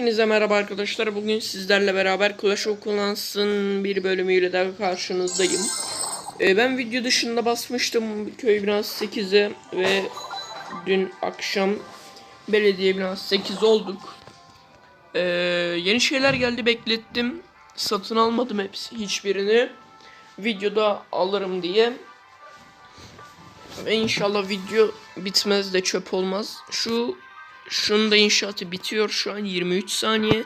Hepinize merhaba arkadaşlar. Bugün sizlerle beraber Clash of Clans'ın bir bölümüyle daha karşınızdayım. Ee, ben video dışında basmıştım köy binası 8'e ve dün akşam belediye binası 8 olduk. Ee, yeni şeyler geldi beklettim. Satın almadım hepsi hiçbirini. Videoda alırım diye. Ve inşallah video bitmez de çöp olmaz. Şu şunun da inşaatı bitiyor şu an 23 saniye.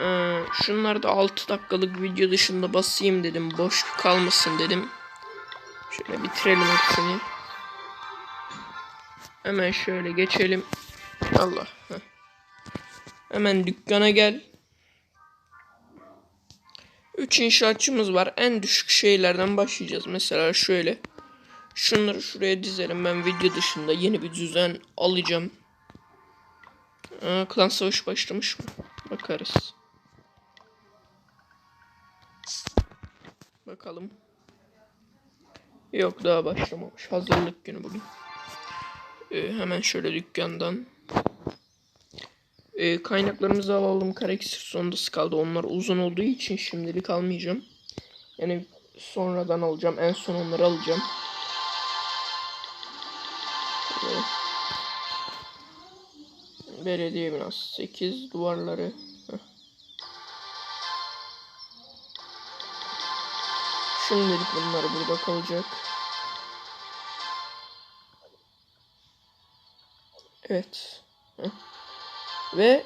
Ee, şunlar da 6 dakikalık video dışında basayım dedim. Boş kalmasın dedim. Şöyle bitirelim hepsini. Hemen şöyle geçelim. Allah. heh. Hemen dükkana gel. 3 inşaatçımız var. En düşük şeylerden başlayacağız. Mesela şöyle. Şunları şuraya dizelim. Ben video dışında yeni bir düzen alacağım. Aa, klan savaşı başlamış mı? Bakarız. Bakalım. Yok daha başlamamış. Hazırlık günü bugün. Ee, hemen şöyle dükkandan. Ee, kaynaklarımızı alalım. Karakter sonunda kaldı. Onlar uzun olduğu için şimdilik almayacağım. Yani sonradan alacağım. En son onları alacağım. Belediye binası 8 duvarları. Heh. Şimdilik bunlar burada kalacak. Evet. Ve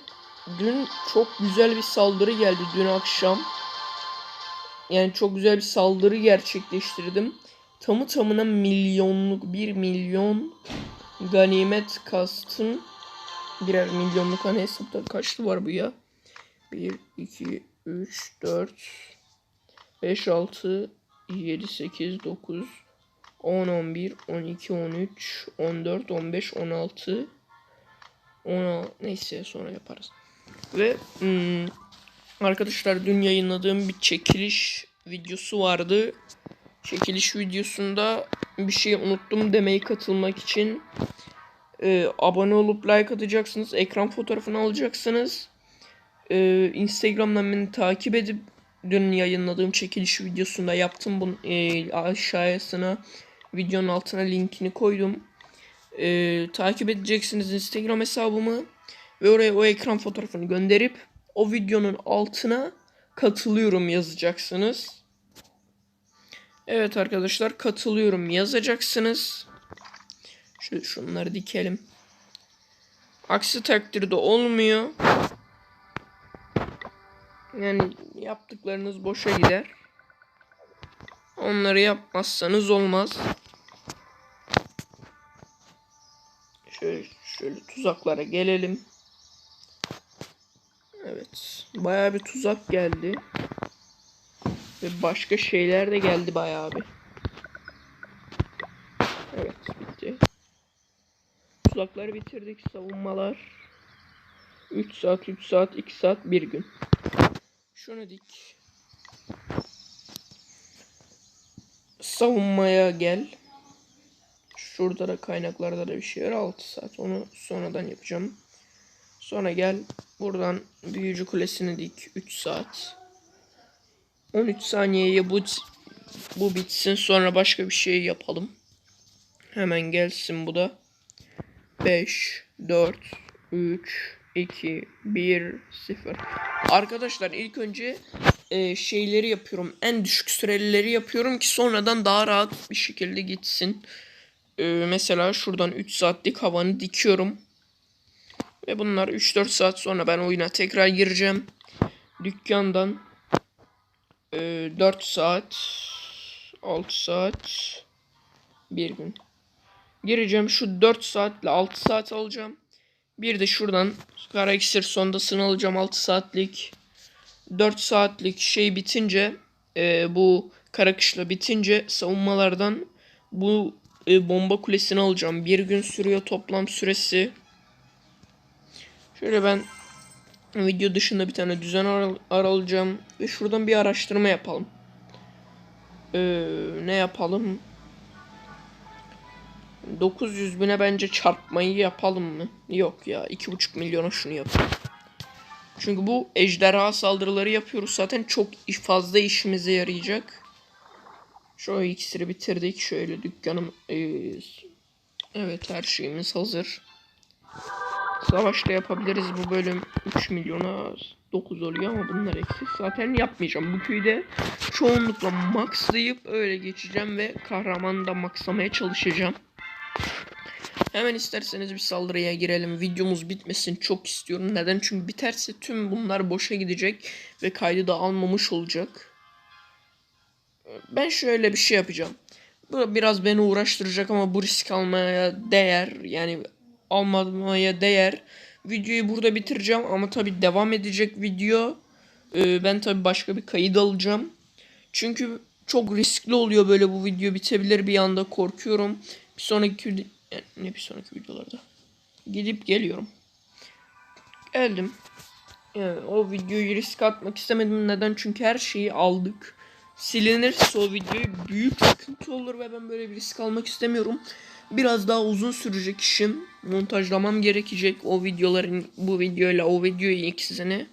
dün çok güzel bir saldırı geldi dün akşam. Yani çok güzel bir saldırı gerçekleştirdim. Tamı tamına milyonluk bir milyon ganimet kastım birer milyonluk hani hesapta kaçtı var bu ya? 1, 2, 3, 4, 5, 6, 7, 8, 9, 10, 11, 12, 13, 14, 15, 16, 16 neyse sonra yaparız. Ve hmm, arkadaşlar dün yayınladığım bir çekiliş videosu vardı. Çekiliş videosunda bir şey unuttum demeyi katılmak için e, abone olup like atacaksınız. Ekran fotoğrafını alacaksınız. E, Instagram'dan beni takip edip dün yayınladığım çekiliş videosunda yaptım bunu e, aşağısına videonun altına linkini koydum. E, takip edeceksiniz Instagram hesabımı ve oraya o ekran fotoğrafını gönderip o videonun altına katılıyorum yazacaksınız. Evet arkadaşlar katılıyorum yazacaksınız. Şöyle şunları dikelim. Aksi takdirde olmuyor. Yani yaptıklarınız boşa gider. Onları yapmazsanız olmaz. Şöyle, şöyle tuzaklara gelelim. Evet. Bayağı bir tuzak geldi. Ve başka şeyler de geldi bayağı bir. Evet bitti. Tuzakları bitirdik. Savunmalar. 3 saat, 3 saat, 2 saat, 1 gün. Şunu dik. Savunmaya gel. Şurada da kaynaklarda da bir şey var. 6 saat. Onu sonradan yapacağım. Sonra gel. Buradan büyücü kulesini dik. 3 saat. 13 saniyeye bu bu bitsin. Sonra başka bir şey yapalım. Hemen gelsin bu da. 5, 4, 3, 2, 1, 0. Arkadaşlar ilk önce e, şeyleri yapıyorum. En düşük sürelileri yapıyorum ki sonradan daha rahat bir şekilde gitsin. E, mesela şuradan 3 saatlik havanı dikiyorum. Ve bunlar 3-4 saat sonra ben oyuna tekrar gireceğim. Dükkandan e, 4 saat 6 saat 1 gün. Gireceğim şu 4 saatle 6 saat alacağım. Bir de şuradan kara iksir sondasını alacağım 6 saatlik. 4 saatlik şey bitince e, bu kara kışla bitince savunmalardan bu e, bomba kulesini alacağım. Bir gün sürüyor toplam süresi. Şöyle ben video dışında bir tane düzen ar- aralacağım. Ve şuradan bir araştırma yapalım. Ee, ne yapalım? 900 bine bence çarpmayı yapalım mı? Yok ya 2,5 milyona şunu yapalım. Çünkü bu ejderha saldırıları yapıyoruz zaten çok fazla işimize yarayacak. Şu iksiri bitirdik. Şöyle dükkanım. Ee, evet her şeyimiz hazır. Savaşta yapabiliriz bu bölüm 3 milyona 9 oluyor ama bunlar eksik. Zaten yapmayacağım. Bu köyde çoğunlukla maxlayıp öyle geçeceğim ve kahramanı da maxlamaya çalışacağım. Hemen isterseniz bir saldırıya girelim. Videomuz bitmesin çok istiyorum. Neden? Çünkü biterse tüm bunlar boşa gidecek ve kaydı da almamış olacak. Ben şöyle bir şey yapacağım. Bu biraz beni uğraştıracak ama bu risk almaya değer. Yani almamaya değer. Videoyu burada bitireceğim ama tabi devam edecek video. Ee, ben tabi başka bir kayıt alacağım. Çünkü çok riskli oluyor böyle bu video bitebilir bir anda korkuyorum. Bir sonraki yani ne bir sonraki videolarda. Gidip geliyorum. Geldim. Yani o videoyu risk atmak istemedim. Neden? Çünkü her şeyi aldık. Silinirse o videoyu büyük sıkıntı olur ve ben böyle bir risk almak istemiyorum. Biraz daha uzun sürecek işim. Montajlamam gerekecek o videoların bu videoyla o videoyu ikisini.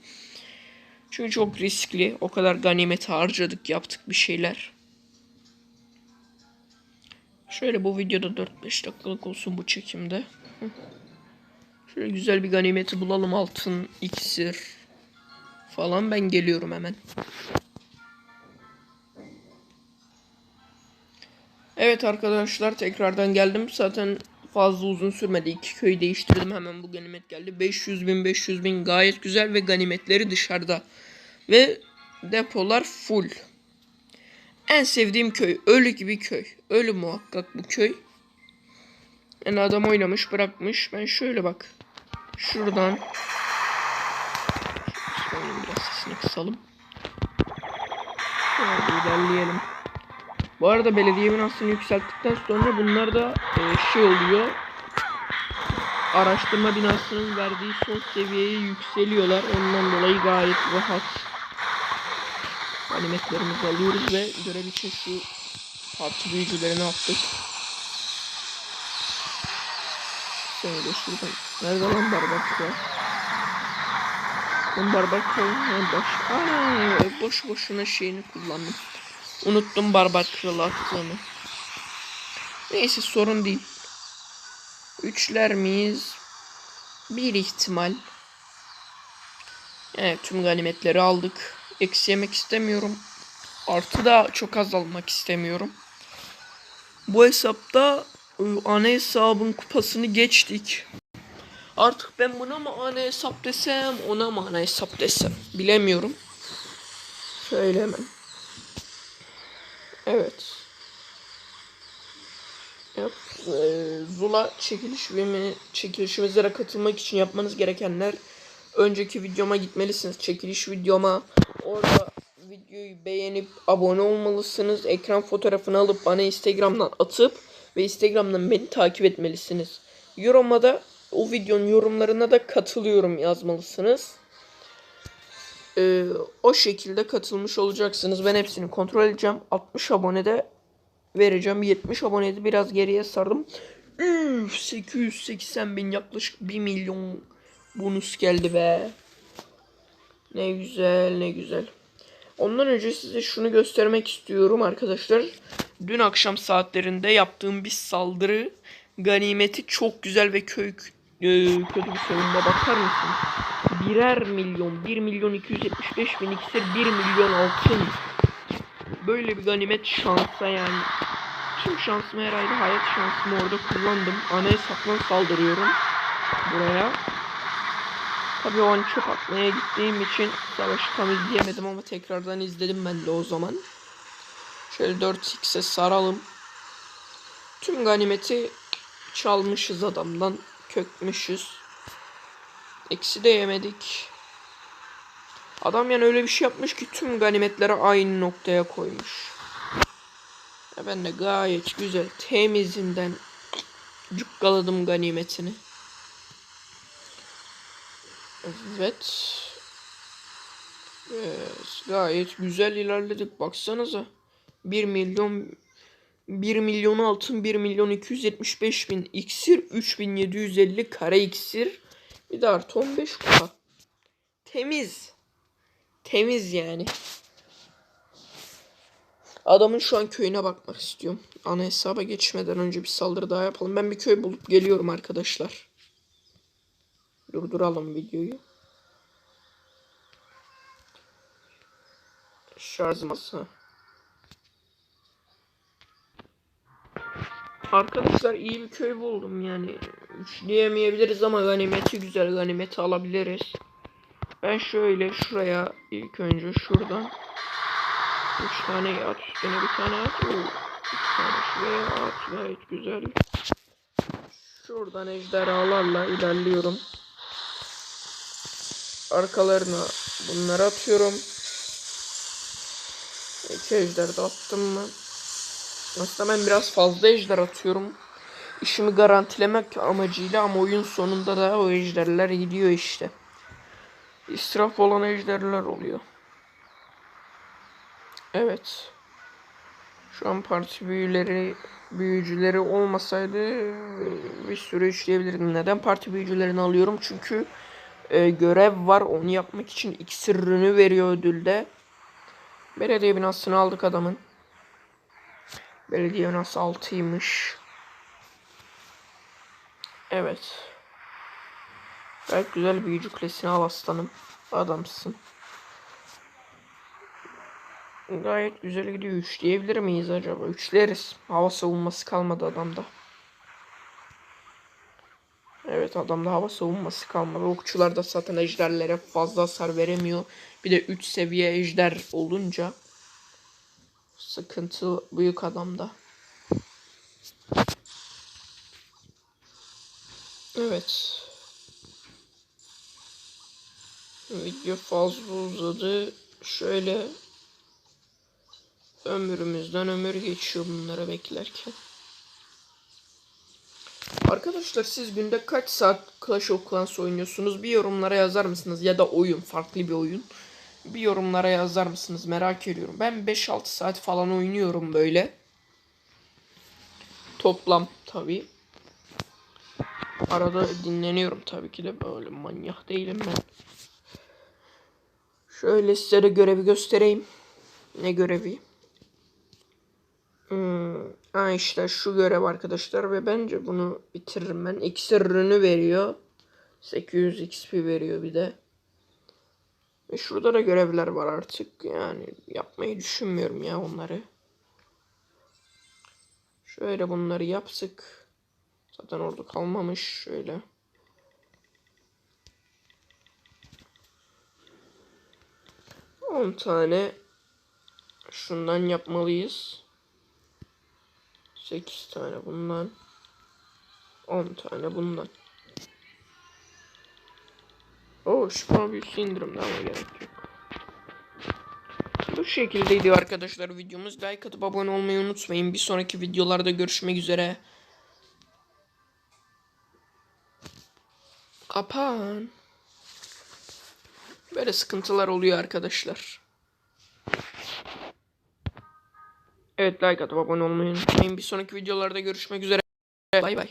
Çünkü çok riskli. O kadar ganimet harcadık yaptık bir şeyler. Şöyle bu videoda 4-5 dakikalık olsun bu çekimde. Şöyle güzel bir ganimeti bulalım altın, iksir falan ben geliyorum hemen. Evet arkadaşlar tekrardan geldim. Zaten fazla uzun sürmedi. İki köyü değiştirdim hemen bu ganimet geldi. 500 bin 500 bin gayet güzel ve ganimetleri dışarıda. Ve depolar full. En sevdiğim köy. Ölü gibi köy. Ölü muhakkak bu köy. Yani adam oynamış bırakmış. Ben şöyle bak. Şuradan. Şöyle biraz sesini kısalım. Şöyle ilerleyelim. Bu arada belediye binasını yükselttikten sonra bunlar da e, şey oluyor. Araştırma binasının verdiği son seviyeye yükseliyorlar. Ondan dolayı gayet rahat animetlerimizi alıyoruz ve görev için şu parti büyücülerini attık. Şöyle şuradan. Nerede lan barbar ya? Ben barbar koyayım. Boş. Aa, boş boşuna şeyini kullandım. Unuttum barbar kralı attığımı. Neyse sorun değil. Üçler miyiz? Bir ihtimal. Evet tüm ganimetleri aldık. Eksi yemek istemiyorum. Artı da çok az almak istemiyorum. Bu hesapta ıı, ana hesabın kupasını geçtik. Artık ben buna mı ana hesap desem ona mı ana hesap desem bilemiyorum. Şöyle hemen. Evet. Yap. Ee, Zula çekiliş ve çekilişimizlere katılmak için yapmanız gerekenler önceki videoma gitmelisiniz. Çekiliş videoma orada videoyu beğenip abone olmalısınız. Ekran fotoğrafını alıp bana Instagram'dan atıp ve Instagram'dan beni takip etmelisiniz. Yoruma da o videonun yorumlarına da katılıyorum yazmalısınız. Ee, o şekilde katılmış olacaksınız. Ben hepsini kontrol edeceğim. 60 abonede vereceğim. 70 abonede biraz geriye sardım. Üf, 880 bin yaklaşık 1 milyon bonus geldi be. Ne güzel ne güzel. Ondan önce size şunu göstermek istiyorum arkadaşlar. Dün akşam saatlerinde yaptığım bir saldırı ganimeti çok güzel ve köy e, kötü bir savunma bakar mısın? Birer milyon, 1 milyon 275 bin iksir, 1 milyon altın. Böyle bir ganimet şansa yani. Tüm şansımı herhalde hayat şansımı orada kullandım. Ana hesaptan saldırıyorum buraya. Tabii o an çok atmaya gittiğim için savaşı tam izleyemedim ama tekrardan izledim ben de o zaman. Şöyle 4x'e saralım. Tüm ganimeti çalmışız adamdan. Kökmüşüz. Eksi de yemedik. Adam yani öyle bir şey yapmış ki tüm ganimetleri aynı noktaya koymuş. Ben de gayet güzel temizinden cukkaladım ganimetini. Evet. Evet, gayet güzel ilerledik. Baksanıza. 1 milyon 1 milyon altın 1 milyon 275 bin iksir 3750 kare iksir bir de artı 15 kupa. Temiz. Temiz yani. Adamın şu an köyüne bakmak istiyorum. Ana hesaba geçmeden önce bir saldırı daha yapalım. Ben bir köy bulup geliyorum arkadaşlar. Durduralım videoyu. Şarj masa. Arkadaşlar iyi bir köy buldum yani. Üçleyemeyebiliriz ama ganimeti güzel. Ganimeti alabiliriz. Ben şöyle şuraya ilk önce şuradan üç tane at üstüne bir tane at. Oo, üç tane şuraya at. Gayet güzel. Şuradan ejderhalarla ilerliyorum. Arkalarına bunları atıyorum. İki ejder de attım mı? Aslında ben biraz fazla ejder atıyorum. İşimi garantilemek amacıyla ama oyun sonunda da o ejderler gidiyor işte. İsraf olan ejderler oluyor. Evet. Şu an parti büyüleri büyücüleri olmasaydı bir sürü işleyebilirdim. Neden parti büyücülerini alıyorum? Çünkü e, görev var. Onu yapmak için iksir ürünü veriyor ödülde. Belediye binasını aldık adamın. Belediye binası 6'ymış. Evet. Gayet güzel büyücü kulesini al aslanım. Adamsın. Gayet güzel gidiyor. Üçleyebilir miyiz acaba? Üçleriz. Hava savunması kalmadı adamda. Evet adamda hava savunması kalmadı. Okçular da zaten ejderlere fazla hasar veremiyor. Bir de 3 seviye ejder olunca sıkıntı büyük adamda. Evet. Video fazla uzadı. Şöyle ömrümüzden ömür geçiyor bunları beklerken. Arkadaşlar siz günde kaç saat Clash of Clans oynuyorsunuz? Bir yorumlara yazar mısınız? Ya da oyun, farklı bir oyun. Bir yorumlara yazar mısınız? Merak ediyorum. Ben 5-6 saat falan oynuyorum böyle. Toplam tabii. Arada dinleniyorum tabii ki de böyle manyak değilim ben. Şöyle size de görevi göstereyim. Ne görevi? Hmm, ha işte şu görev arkadaşlar ve bence bunu bitiririm ben. İksir ürünü veriyor. 800 XP veriyor bir de. Ve şurada da görevler var artık. Yani yapmayı düşünmüyorum ya onları. Şöyle bunları yaptık. Zaten orada kalmamış. Şöyle. On tane şundan yapmalıyız. 8 tane bundan. 10 tane bundan. Oo şifa büyüsü indirimde ama gerek yok. Bu şekildeydi arkadaşlar videomuz. Like atıp abone olmayı unutmayın. Bir sonraki videolarda görüşmek üzere. Kapan. Böyle sıkıntılar oluyor arkadaşlar. Evet like atıp abone olmayı unutmayın. Bir sonraki videolarda görüşmek üzere. Bay bay.